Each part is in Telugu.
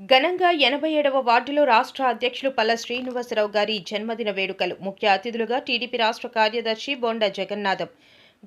ఘనంగా ఎనభై ఏడవ వార్డులో రాష్ట్ర అధ్యక్షులు పల్ల శ్రీనివాసరావు గారి జన్మదిన వేడుకలు. ముఖ్య అతిథులుగా టీడీపీ రాష్ట్ర కార్యదర్శి బొండ జగన్నాథం.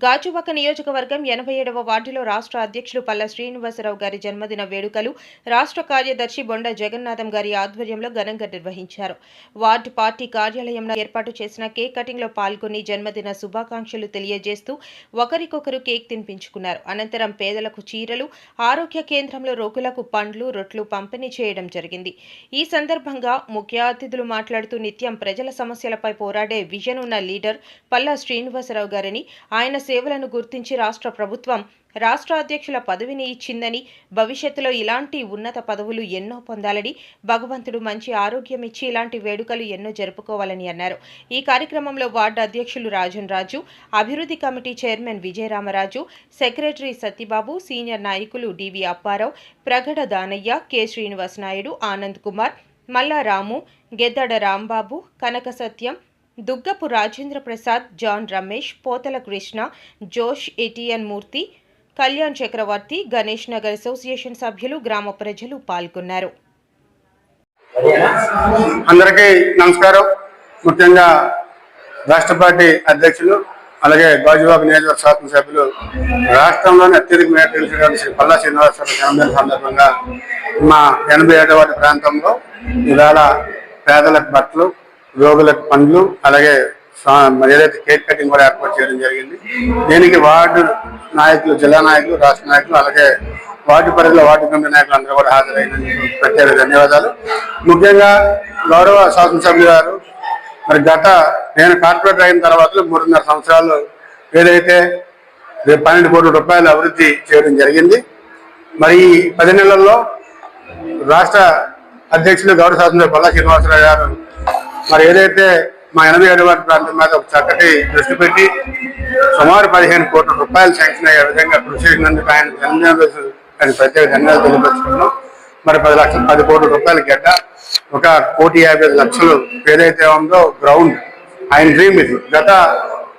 గాజువాక నియోజకవర్గం ఎనభై ఏడవ వార్డులో రాష్ట్ర అధ్యక్షులు పల్ల శ్రీనివాసరావు గారి జన్మదిన వేడుకలు రాష్ట్ర కార్యదర్శి బొండ జగన్నాథం గారి ఆధ్వర్యంలో ఘనంగా నిర్వహించారు. వార్డు పార్టీ కార్యాలయంలో ఏర్పాటు చేసిన కేక్ కటింగ్లో పాల్గొని జన్మదిన శుభాకాంక్షలు తెలియజేస్తూ ఒకరికొకరు కేక్ తినిపించుకున్నారు. అనంతరం పేదలకు చీరలు ఆరోగ్య కేంద్రంలో రోగులకు పండ్లు రొట్లు పంపిణీ చేయడం జరిగింది. ఈ సందర్భంగా ముఖ్య అతిథులు మాట్లాడుతూ నిత్యం ప్రజల సమస్యలపై పోరాడే విజన్ ఉన్న లీడర్ పల్లా శ్రీనివాసరావు గారిని ఆయన సేవలను గుర్తించి రాష్ట్ర ప్రభుత్వం రాష్ట్ర అధ్యక్షుల పదవిని ఇచ్చిందని భవిష్యత్తులో ఇలాంటి ఉన్నత పదవులు ఎన్నో పొందాలని భగవంతుడు మంచి ఆరోగ్యం ఇచ్చి ఇలాంటి వేడుకలు ఎన్నో జరుపుకోవాలని అన్నారు. ఈ కార్యక్రమంలో వార్డు అధ్యక్షులు రాజన్ రాజు అభివృద్ధి committee chairman Vijayaramaraju secretary Satyababu senior నాయకులు DV Apparao Pragada Danayya K Srinivas Naidu Anand Kumar Mallaramu Geddada Rambabu Kanaka Satyam Duggapu Rajendra Prasad John Ramesh Potala Krishna Josh ATN Murthy Kalyan Chakravarthi Ganesh Nagar association సభ్యులు గ్రామ ప్రజలు పాల్గొన్నారు. అందరికీ నమస్కారం. ముఖ్యంగా రాష్ట్ర పార్టీ అధ్యక్షులు అలాగే గాజువాక నియోజకవర్గ శాసనసభ్యులు రాష్ట్రంలోని అత్యధిక మేర శ్రీ పల్లా శ్రీనివాసరావు జన్మదిన సందర్భంగా మా ఎనభై ఏడవ ప్రాంతంలో ఇవాళ పేదలకు బట్టలు రోగులకు పండ్లు అలాగే సా- మరి ఏదైతే కేక్ కటింగ్ కూడా ఏర్పాటు చేయడం జరిగింది. దీనికి వార్డు నాయకులు జిల్లా నాయకులు రాష్ట్ర నాయకులు అలాగే వార్డు పరిధిలో వార్డు కమిటీ నాయకులు అందరూ కూడా హాజరైనందుకు ప్రత్యేక ధన్యవాదాలు. ముఖ్యంగా గౌరవ శాసనసభ్యులు గారు మరి గత నేను కార్పొరేటర్ అయిన తర్వాత మూడున్నర సంవత్సరాలు ఏదైతే పన్నెండు కోట్ల రూపాయలు అభివృద్ధి చేయడం జరిగింది. మరి ఈ పది నెలల్లో రాష్ట్ర అధ్యక్షులు గౌరవ శాసనసభ్యులు పల్లా శ్రీనివాసరావు గారు మరి ఏదైతే మా ఎనభై ఏడు ప్రాంతం మీద ఒక చక్కటి దృష్టి పెట్టి సుమారు పదిహేను కోట్ల రూపాయలు శాంక్షన్ అయ్యే విధంగా కృషి చేసినందుకు ఆయన ధన్యవాదాలు. ఆయన ప్రత్యేక ధన్యవాదాలు తెలియపరుచుకున్నాం మరి పది లక్షలు పది కోట్ల రూపాయల గడ్డ ఒక కోటి యాభై లక్షలు ఏదైతే ఉందో గ్రౌండ్ ఆయన డ్రీమ్ ఇది. గత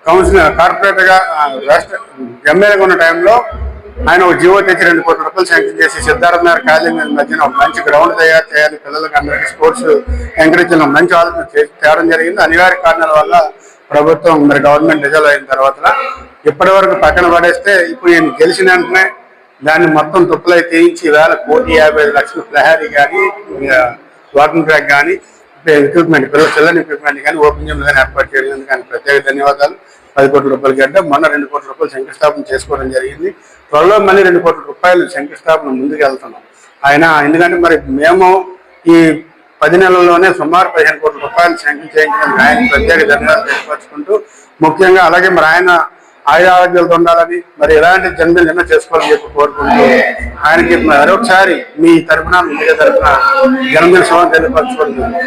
కౌన్సిలర్ కార్పొరేటర్గా రాష్ట్ర ఎమ్మెల్యేగా ఉన్న టైంలో ఆయన ఒక జీవో తెచ్చి రెండు కోట్ల రూపాయలు శాంక్షన్ చేసి సిద్ధార్థ నగర్ కాలేజీ మధ్యన ఒక మంచి గ్రౌండ్ తయారు చేయాలి పిల్లలకి అందరికీ స్పోర్ట్స్ ఎంకరేజ్ చేయడం మంచి ఆలోచన తేవడం జరిగింది. అనివార్య కారణాల వల్ల ప్రభుత్వం మరి గవర్నమెంట్ రిజల్వ్ అయిన తర్వాత ఇప్పటి వరకు పక్కన పడేస్తే ఇప్పుడు ఈయన గెలిచిన వెంటనే దాన్ని మొత్తం తుప్పలై తీయించి వేల కోటి యాభై లక్షల ప్రహారీ కానీ వాకింగ్ ట్రాక్ కానీ ఎక్విప్మెంట్ పిల్లల చిల్లని ఎక్విప్మెంట్ కానీ ఓపెన్ జిమ్ కానీ ఏర్పాటు చేయడం. కానీ ప్రత్యేక ధన్యవాదాలు. పది కోట్ల రూపాయలు అంటే మొన్న రెండు కోట్ల రూపాయలు శంకుస్థాపన చేసుకోవడం జరిగింది. త్వరలో మళ్ళీ రెండు కోట్ల రూపాయలు శంకుస్థాపన ముందుకు వెళ్తున్నాం ఆయన ఎందుకంటే మరి మేము ఈ పది నెలల్లోనే సుమారు పదిహేను కోట్ల రూపాయలు శాంక్షన్ చేయించడానికి ఆయన ప్రత్యేక ధన్యవాదాలు తెలియపరుచుకుంటూ ముఖ్యంగా అలాగే మరి ఆయన ఆయుర ఆరోగ్యాలతో ఉండాలని మరి ఎలాంటి జన్మలు ఎన్నో చేసుకోవాలని చెప్పి కోరుకుంటూ ఆయనకి మరొకసారి మీ తరఫున మీ తరఫున జన్మదిన శుభం తెలియపరచుకుంటున్నాను